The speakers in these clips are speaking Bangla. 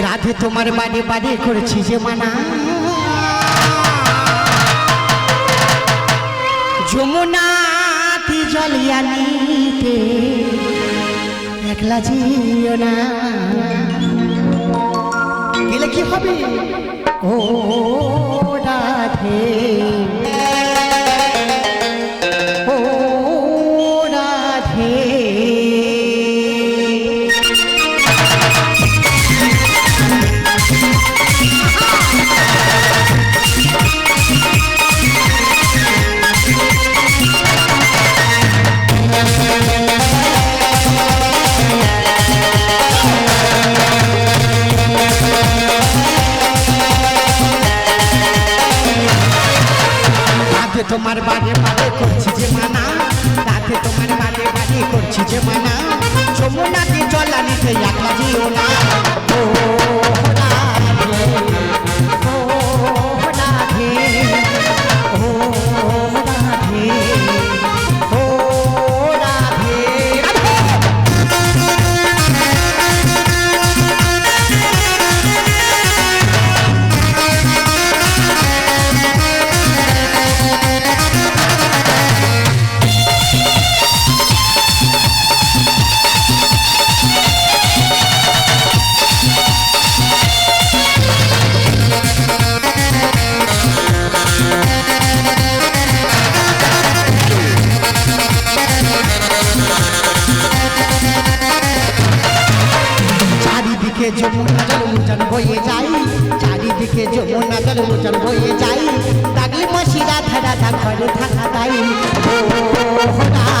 রাধে, তোমার বাড়ি বাড়ি করেছি যে মানা। যমুনাতি জলিয়া নিতে একলা জিও না। গেলে কি হবে? ও রাধে। তোমার বাড়ি বাড়ি করছি যে মানা রাধে তোমার বাড়ি বাড়ি করছি যে মানা। যমুনাকে জল আনিতে একলা জিও না। চারিদিকে যমুনা জল মোচন বয়ে যাই চারিদিকে যমুনা জল মোচন বয়ে যাই তাগলি মাসি রাধা রাধা থাকা তাই ও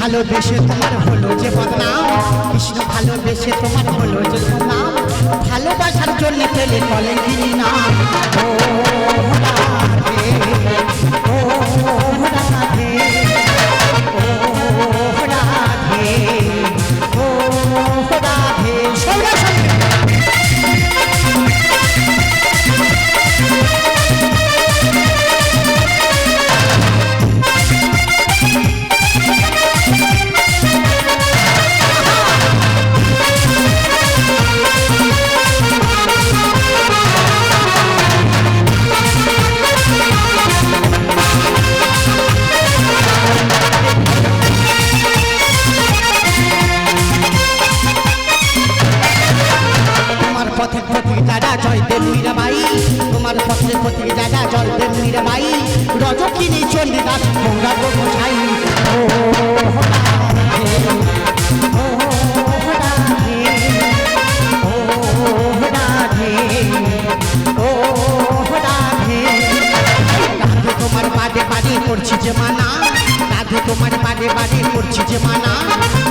ভালোবেসে তোমার হলো যে বদনাম। কৃষ্ণ ভালোবেসে তোমার হলো যে বদনাম। ভালোবাসার জন্য পেলে কলেঙ্গিনী নাম? দেব মীরাবাই তোমার পথে পথে দাদা জয় দেব মীরাবাই রজকিনী চণ্ডীদাস ও রাধে, ও রাধে, ও রাধে, ও রাধে। রাধে তোমার বাড়ি বাড়ি করছি যে মানা রাধে তোমার বাড়ি বাড়ি করছি যে মানা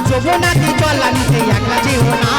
যমুনাতে জল আনিতে একলা না